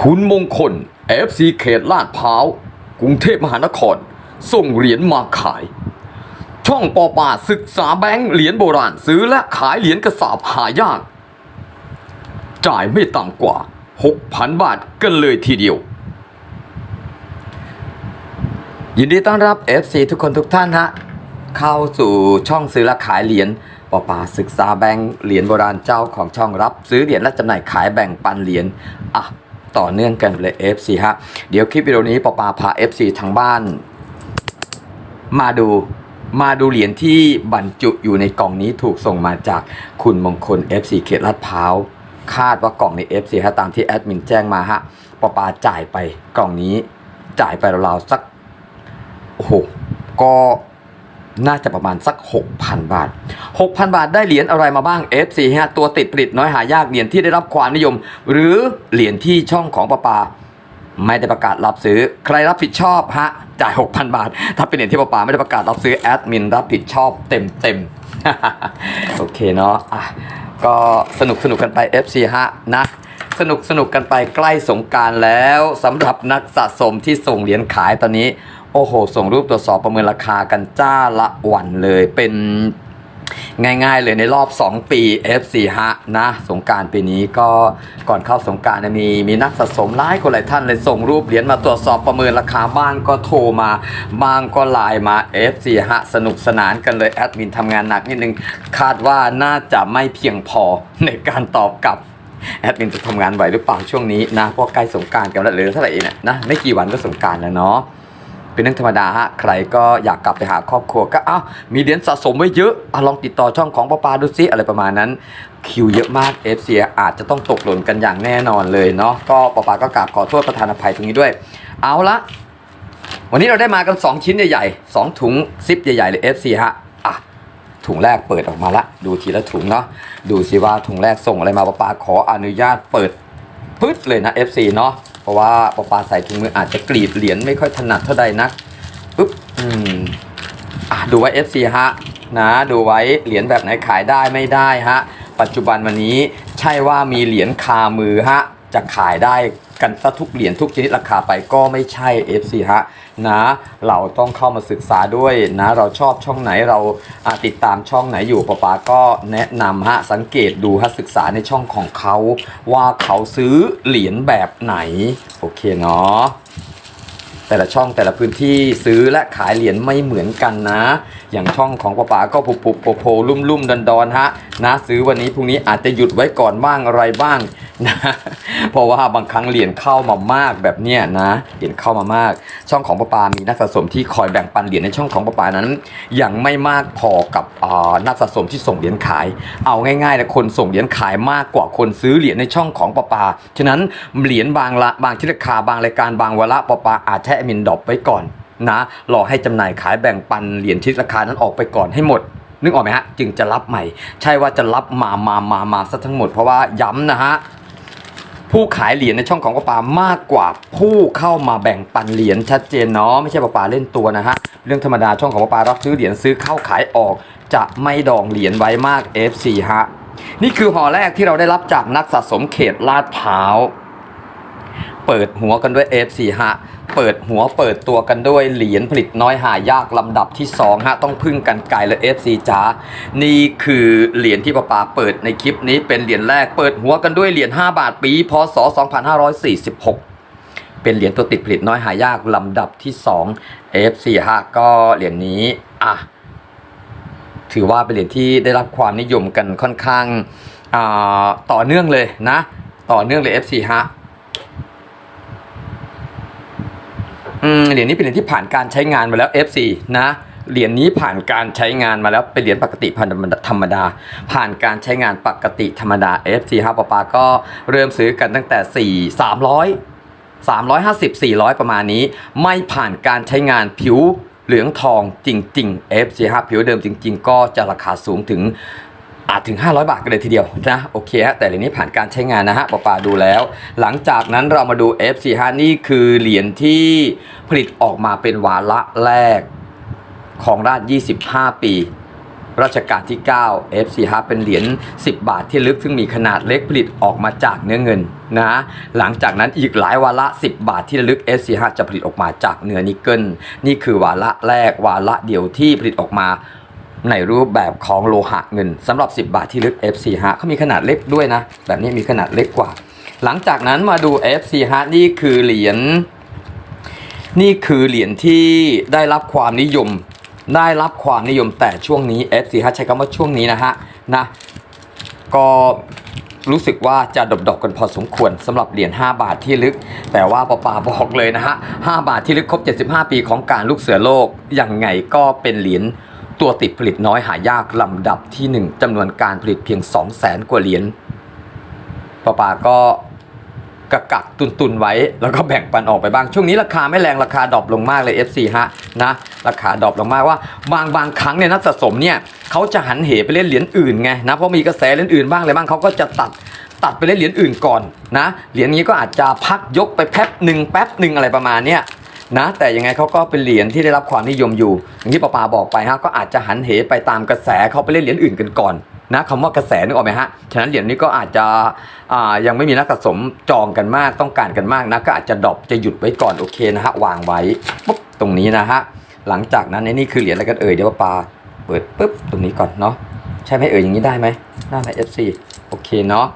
คุณมงคล FC เขตลาดพร้าว กรุงเทพมหานคร ส่งเหรียญมาขาย ช่องปอปาศึกษาแบงค์เหรียญโบราณซื้อและขายเหรียญกระสาบหายาก จ่ายไม่ต่ำกว่า 6,000 บาทกันเลยทีเดียว ยินดีต้อนรับ FC ทุกคนทุกท่านฮะ เข้าสู่ช่องซื้อและขายเหรียญปอปาศึกษาแบงค์เหรียญโบราณเจ้าของช่องรับ ซื้อเหรียญและจำหน่ายขายแบ่งปันเหรียญอะ ต่อเนื่องกันเลย FC ฮะ เดี๋ยวคลิปวิดีโอนี้ปอปาพา FC ทางบ้าน มาดูมาดูเหรียญที่บรรจุอยู่ในกล่องนี้ถูกส่งมาจากคุณมงคล FC เขตลาดพร้าวคาดว่ากล่องใน FC ฮะตามที่แอดมินแจ้งมาฮะปอปาจ่ายไปกล่องนี้จ่ายไปราวๆสักโอ้โหก็ น่าจะประมาณสัก 6,000 บาท 6,000 บาทได้เหรียญอะไรมาบ้าง FC ฮะตัวติดผลิตน้อยหายากเหรียญที่ได้รับความนิยม หรือเหรียญที่ช่องของประปา ไม่ได้ประกาศรับซื้อ ใครรับผิดชอบฮะจ่าย 6,000 บาท ถ้าเป็นเหรียญที่ประปาไม่ได้ประกาศรับซื้อแอดมินรับผิดชอบเต็มเต็มๆโอเคเนาะอะก็สนุกสนุกกันไป FC ฮะนะสนุกสนุกกันไปใกล้สงการแล้วสำหรับนักสะสมที่ส่งเหรียญขายตอนนี้ โอ้โห ส่งรูปตรวจสอบประเมินราคากันจ้าละวันเลย เป็นง่ายๆเลยในรอบ 2 ปี F4 ฮะนะสงการปีนี้ก็ก่อนเข้าสงการมีมีนักสะสมหลายคนหลายท่านเลยส่งรูปเหรียญมาตรวจสอบประเมินราคาบ้างก็โทรมาบ้างก็ไลน์มา F4 ฮะสนุกสนานกันเลยแอดมินทำงานหนักนิดนึง คาดว่าน่าจะไม่เพียงพอในการตอบกลับแอดมินจะทำงานไหวหรือเปล่าช่วงนี้นะเพราะใกล้สงการกันแล้วเหลือเท่าไหร่เนี่ยนะไม่กี่วันก็สงการแล้วเนาะ เป็นเรื่องธรรมดาฮะ ใครก็อยากกลับไปหาครอบครัวก็อ้าวมีเหรียญสะสมไว้เยอะอะลองติดต่อช่องของป้าปาดูซิอะไรประมาณนั้น คิวเยอะมาก FC อาจจะต้องตกหล่นกันอย่างแน่นอนเลยเนาะก็ป้าปาก็กราบขอโทษประธานอภัยตรงนี้ด้วย เอาละวันนี้เราได้มากัน 2 ชิ้นใหญ่ๆ2ถุงซิปใหญ่ๆเลย FC ฮะอะถุงแรกเปิดออกมาละดูทีละถุงเนาะดูสิว่าถุงแรกส่งอะไรมาปาปาขออนุญาตเปิดปึ๊ดเลยนะ FC เนาะ เพราะว่าปอปาใส่ถุงมืออาจจะกรีดเหรียญไม่ค่อยถนัดเท่าใดนักปึ๊บอืมอะดูไว้ FC ฮะนะดูไว้เหรียญแบบไหนขายได้ไม่ได้ฮะปัจจุบันวันนี้ใช่ว่ามีเหรียญคามือฮะ จะขายได้กันซะทุกเหรียญทุกชนิดราคาไปก็ไม่ใช่ FC ฮะนะเราต้องเข้ามาศึกษาด้วยนะเราชอบช่องไหนเราติดตามช่องไหนอยู่ป๊าป๊าก็แนะนำฮะสังเกตดูฮะศึกษาในช่องของเขา ว่าเขาซื้อเหรียญแบบไหน โอเคเนาะแต่ละช่องแต่ละพื้นที่ซื้อและขายเหรียญไม่เหมือนกันนะ อย่างช่องของป้าป๋าก็ปุบปุบโผล่โผล่ลุ่มลุ่มดอนดอนฮะนะซื้อวันนี้พรุ่งนี้อาจจะหยุดไว้ก่อนบ้างอะไรบ้าง นะเพราะว่าบางครั้งเหรียญเข้ามามากแบบเนี้ยนะเหรียญเข้ามามาก ช่องของป้าปามีนักสะสมที่คอยแบ่งปันเหรียญในช่องของป้าปานั้นยังไม่มากพอกับนักสะสมที่ส่งเหรียญขาย เอาง่ายๆนะคนส่งเหรียญขายมากกว่าคนซื้อเหรียญในช่องของป้าป๋าฉะนั้นเหรียญบางละบางชนิดราคาบางรายการบางวาระป้าป๋าอาจแอดมินดรอปไว้ก่อนนะรอให้จำหน่ายขายแบ่งปันเหรียญชนิดราคานั้นออกไปก่อนให้หมดนึกออกไหมฮะจึงจะรับใหม่ ใช่ว่าจะรับมามามามาซะทั้งหมดเพราะว่าย้ำนะฮะ ผู้ขายเหรียญในช่องของปปามากกว่าผู้เข้ามาแบ่งปันเหรียญชัดเจนเนาะไม่ใช่ปปาเล่นตัวนะฮะเรื่องธรรมดาช่องของปปารับซื้อเหรียญซื้อเข้าขายออก จะไม่ดองเหรียญไว้มาก F4 ฮะนี่คือห่อแรกที่เราได้รับจากนักสะสมเขตลาดพร้าวเปิดหัวกันด้วย F4 ฮะ เปิดหัวเปิดตัวกันด้วยเหรียญผลิตน้อยหายากลำดับที่2ฮะต้องพึ่งกันไกลเลย F4 จ๋านี่คือเหรียญที่ป้าปาเปิดในคลิปนี้เป็นเหรียญแรกเปิดหัวกันด้วยเหรียญ5บาทปีพศ 2546เป็นเหรียญตัวติดผลิตน้อยหายากลำดับที่ 2 F4 ฮะก็เหรียญนี้อะถือว่าเป็นเหรียญที่ได้รับความนิยมกันค่อนข้างต่อเนื่องเลยนะ ต่อเนื่องเลย F4 ฮะ อืม เหรียญนี้เป็นเหรียญที่ผ่านการใช้งานมาแล้ว F4 นะเหรียญนี้ผ่านการใช้งานมาแล้วเป็นเหรียญปกติพันธรรมดา ผ่านการใช้งานปกติธรรมดา F4 ฮะป๊าป๊าก็เริ่มซื้อกันตั้งแต่ 4 300 350 400 ประมาณนี้ ไม่ผ่านการใช้งานผิวเหลืองทองจริง ๆ F4 ฮะผิวเดิมจริง ๆ ก็จะราคาสูงถึง อาจถึง 500 บาทกันเลยทีเดียวนะโอเคฮะแต่เหรียญนี้ผ่านการใช้งานนะฮะปาปาดูแล้ว หลังจากนั้นเรามาดู F4 ฮะนี่คือเหรียญที่ผลิตออกมาเป็นวาระแรกของราช 25 ปีรัชกาลที่ 9 F4 ฮะเป็นเหรียญ 10 บาทที่ลึก ซึ่งมีขนาดเล็กผลิตออกมาจากเนื้อเงินนะหลังจากนั้นอีกหลายวาระ 10 บาทที่ลึก SC5 จะผลิตออกมาจากเนื้อนิกเกิลนี่คือวาระแรกวาระเดียวที่ผลิตออกมา ในรูปแบบของโลหะเงินสำหรับ 10 บาทที่ลึก FC5 เขามีขนาดเล็กด้วยนะ แบบนี้มีขนาดเล็กกว่า หลังจากนั้นมาดู FC5 นี่คือเหรียญนี่คือเหรียญที่ได้รับความนิยม ได้รับความนิยมแต่ช่วงนี้ F45 ใช้คำว่าช่วงนี้นะฮะนะก็รู้สึกว่าจะดบๆกันพอสมควรสำหรับเหรียญ5บาทที่ลึก แต่ว่าปอปาบอกเลยนะฮะ5บาทที่ลึกครบ 75 ปีของการลูกเสือโลกยังไงก็เป็นเหรียญ ตัวติดผลิตน้อยหายากลำดับที่ 1จำนวนการผลิตเพียง 200,000กว่าเหรียญปอปาก็กะกักตุนตุนๆไว้แล้วก็แบ่งปันออกไปบ้าง ช่วงนี้ราคาไม่แรงราคาดรอปลงมากเลย FC ฮะนะราคาดรอปลงมากว่า บางบางครั้งเนี่ยนักสะสมเนี่ยเขาจะหันเหไปเล่นเหรียญอื่นไงนะเพราะมีกระแสเหรียญอื่นบ้างเลยบ้างเขาก็จะตัดตัดไปเล่นเหรียญอื่นก่อนนะเหรียญนี้ก็อาจจะพักยกไปแป๊บหนึ่งแป๊บหนึ่งอะไรประมาณเนี้ย นะ แต่ยังไงเขาก็เป็นเหรียญที่ได้รับความนิยมอยู่ อย่างที่ปาปาบอกไปฮะก็อาจจะหันเหไปตามกระแสเขาไปเล่นเหรียญอื่นกันก่อนนะคำว่ากระแสนึกออกไหมฮะ ฉะนั้นเหรียญนี้ก็อาจจะยังไม่มีนักสะสมจองกันมากต้องการกันมากนะก็อาจจะดรอปจะหยุดไว้ก่อนโอเคนะฮะวางไว้ปุ๊บตรงนี้นะฮะหลังจากนั้นไอ้นี่คือเหรียญอะไรกันเอ่ยเดี๋ยวปาปาเปิดปุ๊บตรงนี้ก่อนเนาะใช่ไหมเอ่ยอย่างนี้ได้ไหมได้ไหม FC โอเคเนาะ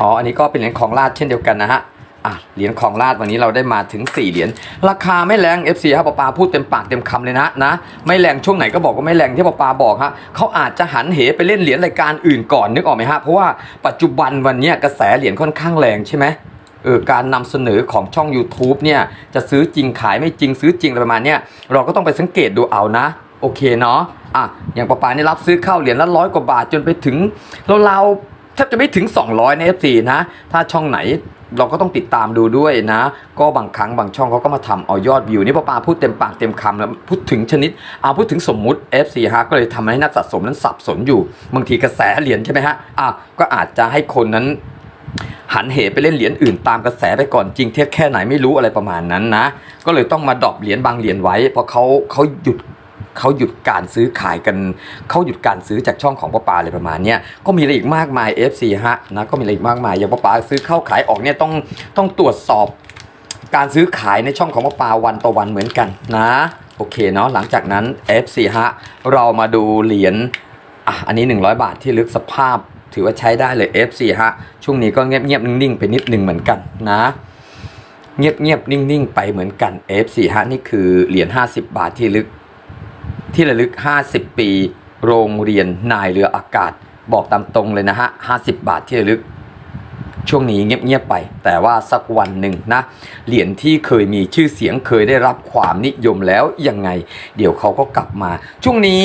อ๋ออันนี้ก็เป็นเหรียญของราชเช่นเดียวกันนะฮะ อะเหรียญของราชวันนี้เราได้มาถึง 4 เหรียญราคาไม่แรง FC ครับปาปาพูดเต็มปากเต็มคำเลยนะนะ ไม่แรงช่วงไหนก็บอกว่าไม่แรงที่ปาปาบอกฮะเขาอาจจะหันเหไปเล่นเหรียญรายการอื่นก่อนนึกออกไหมฮะเพราะว่าปัจจุบันวันนี้กระแสเหรียญค่อนข้างแรงใช่ไหมเออการนำเสนอของช่อง YouTube เนี่ยจะซื้อจริงขายไม่จริงซื้อจริงอะไรประมาณเนี้ยเราก็ต้องไปสังเกตดูเอานะ โอเคเนาะอะอย่างปาปานี่รับซื้อเข้าเหรียญละร้อยกว่าบาทจนไปถึงเราแทบจะไม่ถึง 200ใน FC นะ ถ้าช่องไหน เราก็ต้องติดตามดูด้วยนะ ก็บางครั้งบางช่องเขาก็มาทำเอายอดวิวนี่ป้าปาพูดเต็มปากเต็มคำแล้วพูดถึงชนิดเอาพูดถึงสมมุติ FC ฮะก็เลยทำให้นักสะสมนั้นสับสนอยู่ บางทีกระแสเหรียญใช่ไหมฮะอะก็อาจจะให้คนนั้นหันเหไปเล่นเหรียญอื่นตามกระแสไปก่อนจริงเท็จแค่ไหนไม่รู้อะไรประมาณนั้นนะ ก็เลยต้องมาดรอปเหรียญบางเหรียญไว้เพราะเขาเขาหยุด เขาหยุดการซื้อขายกันเขาหยุดการซื้อจากช่องของป้าปาอะไรประมาณเนี้ยก็มีอะไรอีกมากมาย FC ฮะนะก็มีอะไรอีกมากมายอย่างป้าปาซื้อเข้าขายออกเนี่ยต้องต้องตรวจสอบการซื้อขายในช่องของป้าปาวันต่อวันเหมือนกันนะโอเคเนาะหลังจากนั้น FC ฮะเรามาดูเหรียญอะอันนี้ 100 บาทที่ลึกสภาพถือว่าใช้ได้เลย F4 ฮะช่วงนี้ก็เงียบๆนิ่งๆไปนิดหนึ่งเหมือนกันนะ เงียบๆนิ่งๆไปเหมือนกัน F4 ฮะนี่คือเหรียญ50 บาทที่ลึก ที่ระลึก 50 ปี โรงเรียนนายเรืออากาศ บอกตามตรงเลยนะฮะ 50 บาทที่ระลึก ช่วงนี้เงียบๆไป แต่ว่าสักวันหนึ่งนะ เหรียญที่เคยมีชื่อเสียงเคยได้รับความนิยมแล้วยังไง เดี๋ยวเขาก็กลับมา ช่วงนี้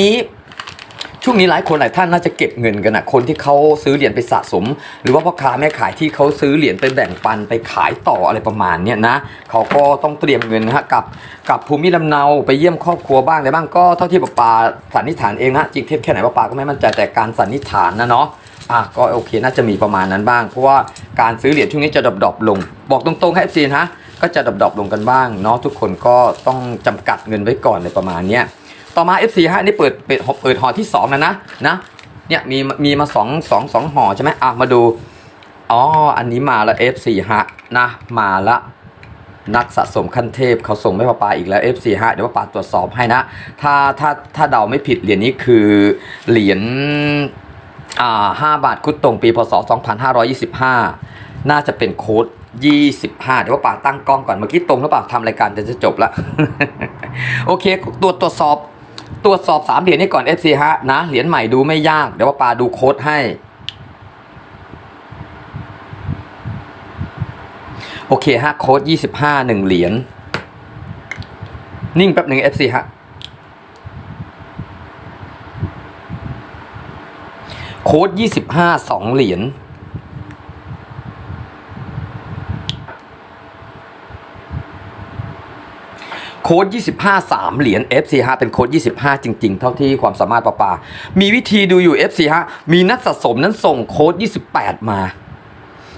ช่วงนี้หลายคนหลายท่านน่าจะเก็บเงินกันนะคนที่เขาซื้อเหรียญไปสะสม หรือว่าพ่อค้าแม่ขายที่เขาซื้อเหรียญไปแบ่งปันไปขายต่ออะไรประมาณเนี้ยนะเขาก็ต้องเตรียมเงินนะฮะกับกับภูมิลำเนาไปเยี่ยมครอบครัวบ้างอะไรบ้างก็เท่าที่ป้าปาสันนิษฐานเองนะจริงเท็จแค่ไหนป้าปาก็ไม่มั่นใจแต่การสันนิษฐานนะเนาะอะก็โอเคน่าจะมีประมาณนั้นบ้าง เพราะว่าการซื้อเหรียญช่วงนี้จะดรอปๆลง บอกตรงๆให้ซีนะก็จะดรอปๆลงกันบ้างเนาะทุกคนก็ต้องจำกัดเงินไว้ก่อนในประมาณเนี้ย ต่อมา F4 ฮะนี่เปิดเปิดเปิดห่อที่2นะนะนะเนี่ยมีมีมา2 2 2ห่อใช่ไหมอะมาดูอ๋ออันนี้มาแล้ว F4 ฮะนะมาละนักสะสมขั้นเทพเขาส่งไม่ปาปาอีกแล้ว F4 ฮะเดี๋ยวปาปาตรวจสอบให้นะ ถ้าถ้าถ้าเดาไม่ผิดเหรียญนี้คือเหรียญอ่า5บาทคุดตรงปีพศ 2525 น่าจะเป็นโค้ด25เดี๋ยวว่าป่าตั้งกล้องก่อนเมื่อกี้ตรงหรือเปล่าทำรายการจะจะจบละ โอเคตรวจตรวจสอบ ตรวจสอบสามเหรียญนี้ก่อน FC ฮะนะเหรียญใหม่ดูไม่ยาก เดี๋ยวว่าปาดูโค้ดให้ โอเคฮะโค้ด25หนึ่งเหรียญนิ่งแป๊บหนึ่ง FC ฮะโค้ด25สองเหรียญ โค้ด 25 3 เหรียญ FC ฮะเป็นโค้ด 25 จริง ๆ เท่าที่ความสามารถปะปา มีวิธีดูอยู่ FC ฮะมีนักสะสมนั้นส่งโค้ด 28 มา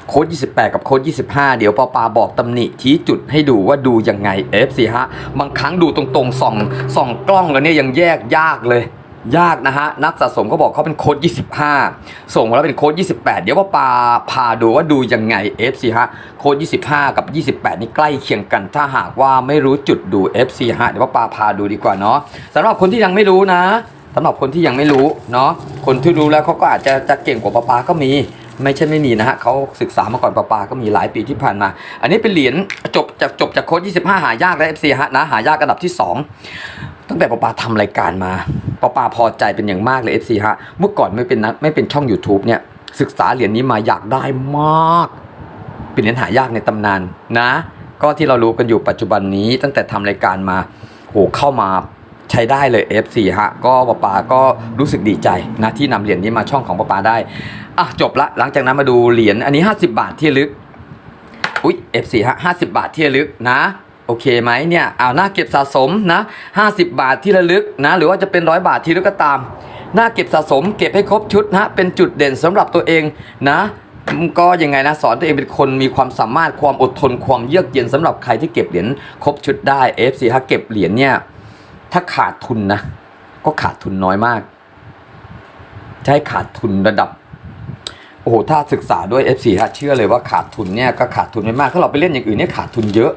โค้ด 28 กับโค้ด 25 เดี๋ยวปอปาบอกตำหนิชี้จุดให้ดูว่าดูยังไง FC ฮะบางครั้งดูตรงๆส่องส่องกล้องแล้วเนี่ยยังแยกยากเลย ยากนะฮะ นักสะสมเขาบอกเขาเป็นโค้ด25 ส่งมาแล้วเป็นโค้ด28 เดี๋ยวว่าปาพาดูว่าดูยังไง FC ฮะ โค้ด25 กับ 28 นี่ใกล้เคียงกัน ถ้าหากว่าไม่รู้จุดดู FC ฮะ เดี๋ยวว่าปาพาดูดีกว่าเนาะสำหรับคนที่ยังไม่รู้นะสำหรับคนที่ยังไม่รู้เนาะคนที่รู้แล้วเขาก็อาจจะจะเก่งกว่าปาปาก็มีไม่ใช่ไม่มีนะฮะเขาศึกษามาก่อนปาปาก็มีหลายปีที่ผ่านมา อันนี้เป็นเหรียญจบจากจบจากโค้ด25 หายากแล้ว FC ฮะนะหายากอันดับที่ 2 ตั้งแต่ปาปาทำรายการมาปาปาพอใจเป็นอย่างมากเลย FC ฮะ เมื่อก่อนไม่เป็นนะไม่เป็นช่อง YouTube เนี่ย ศึกษาเหรียญนี้มาอยากได้มาก เป็นเหรียญหายากในตำนานนะ ก็ที่เรารู้กันอยู่ปัจจุบันนี้ ตั้งแต่ทำรายการมาโหเข้ามาใช้ได้เลย F4 ฮะ ก็ปาปาก็รู้สึกดีใจนะที่นำเหรียญนี้มาช่องของปาปาได้ อะจบละ หลังจากนั้นมาดูเหรียญอันนี้ 50 บาทที่ระลึก อุ๊ย F4 ฮะ 50 บาทที่ระลึกนะ โอเคไหมเนี่ยเอาหน้าเก็บสะสมนะ50 บาทที่ระลึกนะ หรือว่าจะเป็นร้อยบาทที่ระลึกก็ตาม หน้าเก็บสะสม เก็บให้ครบชุดนะเป็นจุดเด่นสำหรับตัวเองนะก็ยังไงนะสอนตัวเองเป็นคนมีความสามารถความอดทนความเยือกเย็นสำหรับใครที่เก็บเหรียญครบชุดได้ F4 ฮะเก็บเหรียญเนี่ยถ้าขาดทุนนะก็ขาดทุนน้อยมากจะให้ขาดทุนระดับโอ้โหถ้าศึกษาด้วย F4 ฮะเชื่อเลยว่าขาดทุนเนี่ยก็ขาดทุนไม่มากถ้าเราไปเล่นอย่างอื่นเนี่ยขาดทุนเยอะ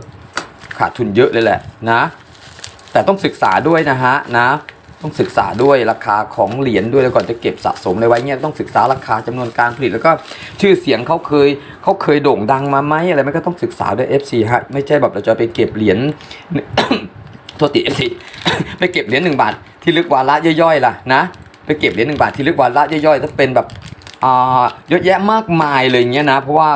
ขาดทุนเยอะเลยแหละนะ แต่ต้องศึกษาด้วยนะฮะนะต้องศึกษาด้วยราคาของเหรียญด้วยแล้วก่อนจะเก็บสะสมเลยไว้เนี่ยต้องศึกษาราคาจำนวนการผลิตแล้วก็ชื่อเสียงเขาเคยเขาเคยโด่งดังมาไหมอะไรมันก็ต้องศึกษาด้วย F4 ฮะไม่ใช่แบบเราจะไปเก็บเหรียญโทษที F4 ไปเก็บเหรียญหนึ่งบาทที่ลึกวาระย่อยๆล่ะนะไปเก็บเหรียญหนึ่งบาทที่ลึกวาระย่อยๆถ้าเป็นแบบเยอะแยะมากมายเลยเงี้ยนะเพราะว่า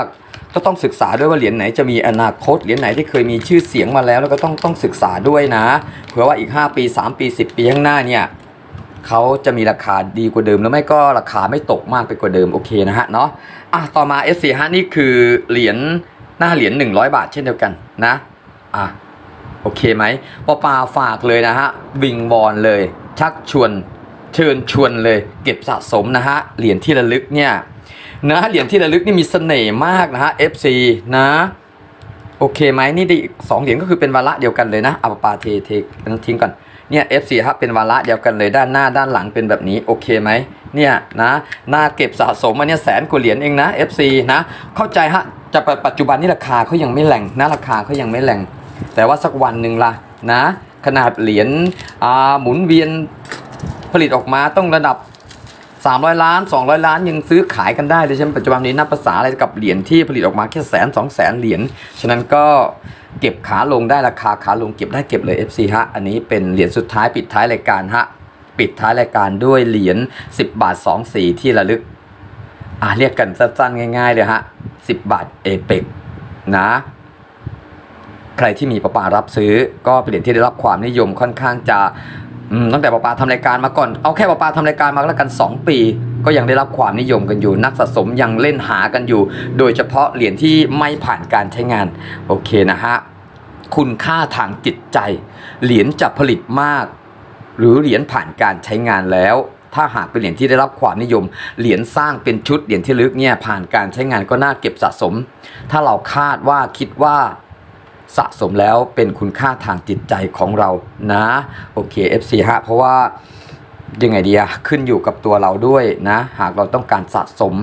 ก็ต้องศึกษาด้วยว่าเหรียญไหนจะมีอนาคตเหรียญไหนที่เคยมีชื่อเสียงมาแล้ว แล้วก็ต้องต้องศึกษาด้วยนะเผื่อว่าอีก 5 ปี 3 ปี 10 ปีข้างหน้าเนี่ยเขาจะมีราคาดีกว่าเดิมแล้วไม่ก็ราคาไม่ตกมากไปกว่าเดิมโอเคนะฮะเนาะอะต่อมา S4 ฮะนี่คือเหรียญหน้าเหรียญ100 บาทเช่นเดียวกันนะอะโอเคไหมปอปาฝากเลยนะฮะวิงบอลเลย ชักชวนเชิญชวนเลย เก็บสะสมนะฮะเหรียญที่ระลึกเนี่ย นะเหรียญที่ระลึกนี่มีเสน่ห์มากนะฮะ FC นะโอเคไหมนี่ได้อีกสองเหรียญก็คือเป็นวาระเดียวกันเลยนะเอาปาเทเททิ้งก่อนเนี่ย FC ครับเป็นวาระเดียวกันเลยด้านหน้าด้านหลังเป็นแบบนี้โอเคไหมเนี่ยนะหน้าเก็บสะสมอันเนี้ยแสนกว่าเหรียญเองนะ FC นะเข้าใจฮะจะปัจจุบันนี้ราคาเขายังไม่แรงนะราคาเขายังไม่แรงแต่ว่าสักวันหนึ่งละนะขนาดเหรียญหมุนเวียนผลิตออกมาต้องระดับ 300 ล้าน 200 ล้านยังซื้อขายกันได้เลยใช่ไหมปัจจุบันนี้นับภาษาอะไรกับเหรียญที่ผลิตออกมาแค่แสนสองแสนเหรียญฉะนั้นก็เก็บขาลงได้ราคาขาลงเก็บได้เก็บเลย FC ฮะอันนี้เป็นเหรียญสุดท้ายปิดท้ายรายการฮะปิดท้ายรายการด้วยเหรียญ10 บาท 2 สีที่ระลึกอ่าเรียกกันสั้นๆง่ายๆเลยฮะ10 บาทเอเปกนะใครที่มีประปารับซื้อก็เป็นเหรียญที่ได้รับความนิยมค่อนข้างจะ ตั้งแต่ประปาทำรายการมาก่อน เอาแค่ประปาทำรายการมาแล้วกัน 2 ปี ก็ยังได้รับความนิยมกันอยู่ นักสะสมยังเล่นหากันอยู่ โดยเฉพาะเหรียญที่ไม่ผ่านการใช้งาน โอเคนะฮะ คุณค่าทางจิตใจ เหรียญจะผลิตมาก หรือเหรียญผ่านการใช้งานแล้วถ้าหากเป็นเหรียญที่ได้รับความนิยม เหรียญสร้างเป็นชุดเหรียญที่ลึกเนี่ยผ่านการใช้งานก็น่าเก็บสะสม ถ้าเราคาดว่าคิดว่า สะสมแล้วเป็นคุณค่าทางจิตใจของเรานะโอเค FC ฮะเพราะว่ายังไงดีอะขึ้นอยู่กับตัวเราด้วยนะ หากเราต้องการสะสม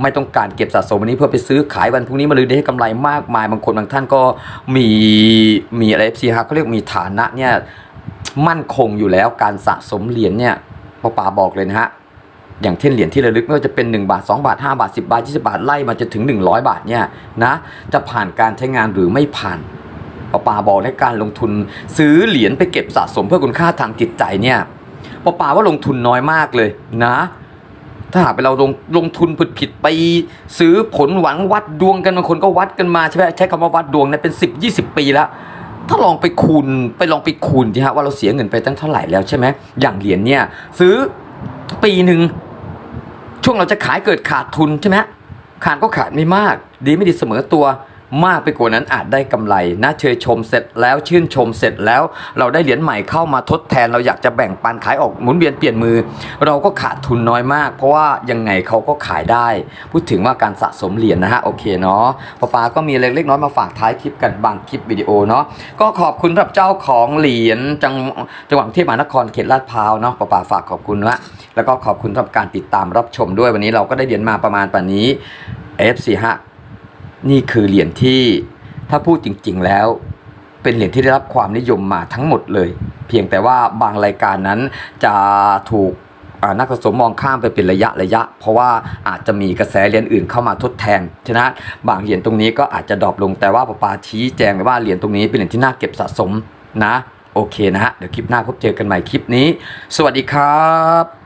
ไม่ต้องการเก็บสะสมวันนี้เพื่อไปซื้อขายวันพรุ่งนี้มาเลยได้กำไรมากมาย บางคนบางท่านก็มีมีอะไร FC ฮะเขาเรียกมีฐานะเนี่ยมั่นคงอยู่แล้วการสะสมเหรียญเนี่ยป้าป๋าบอกเลยนะฮะอย่างเช่นเหรียญที่ระลึกไม่ว่าจะเป็น 1 บาท 2 บาท 5 บาท 10 บาท 20 บาทไล่มาจนถึง 100 บาทเนี่ยนะจะผ่านการใช้งานหรือไม่ผ่าน ปาปาบอกในการลงทุนซื้อเหรียญไปเก็บสะสมเพื่อคุณค่าทางจิตใจเนี่ยปาปาว่าลงทุนน้อยมากเลยนะ ถ้าหากไปเราลงลงทุนผิดผิดไปซื้อผลหวังวัดดวงกันบางคนก็วัดกันมาใช่ไหมใช้คำว่าวัดดวงเนี่ยเป็น 10 20 ปีแล้วถ้าลองไปคูณไปลองไปคูณทีฮะว่าเราเสียเงินไปตั้งเท่าไหร่แล้วใช่ไหมอย่างเหรียญเนี่ยซื้อปีหนึ่งช่วงเราจะขายเกิดขาดทุนใช่ไหมขาดก็ขาดไม่มาก ดีไม่ดีเสมอตัว มากไปกว่านั้นอาจได้กำไรนะเชยชมเสร็จแล้วชื่นชมเสร็จแล้ว เราได้เหรียญใหม่เข้ามาทดแทน เราอยากจะแบ่งปันขายออกหมุนเวียนเปลี่ยนมือ เราก็ขาดทุนน้อยมาก เพราะว่ายังไงเขาก็ขายได้ พูดถึงว่าการสะสมเหรียญนะฮะโอเคเนาะป้าปาก็มีเล็กๆน้อยมาฝากท้ายคลิปกันบางคลิปวิดีโอเนาะก็ขอบคุณสำหรับเจ้าของเหรียญจังจังหวัดเทพมหานครเขตลาดพร้าวเนาะป้าปาฝากขอบคุณนะแล้วก็ขอบคุณสำหรับการติดตามรับชมด้วยวันนี้เราก็ได้เหรียญมาประมาณป่านนี้ F45 นี่คือเหรียญที่ถ้าพูดจริงๆแล้ว เป็นเหรียญที่ได้รับความนิยมมาทั้งหมดเลย เพียงแต่ว่าบางรายการนั้นจะถูกนักสะสมมองข้ามไปเป็นระยะระยะ เพราะว่าอาจจะมีกระแสเหรียญอื่นเข้ามาทดแทน ฉะนั้นบางเหรียญตรงนี้ก็อาจจะดรอปลงแต่ว่าปาปาชี้แจงไว้ว่าเหรียญตรงนี้เป็นเหรียญที่น่าเก็บสะสมนะ โอเคนะฮะเดี๋ยวคลิปหน้าพบเจอกันใหม่คลิปนี้ สวัสดีครับ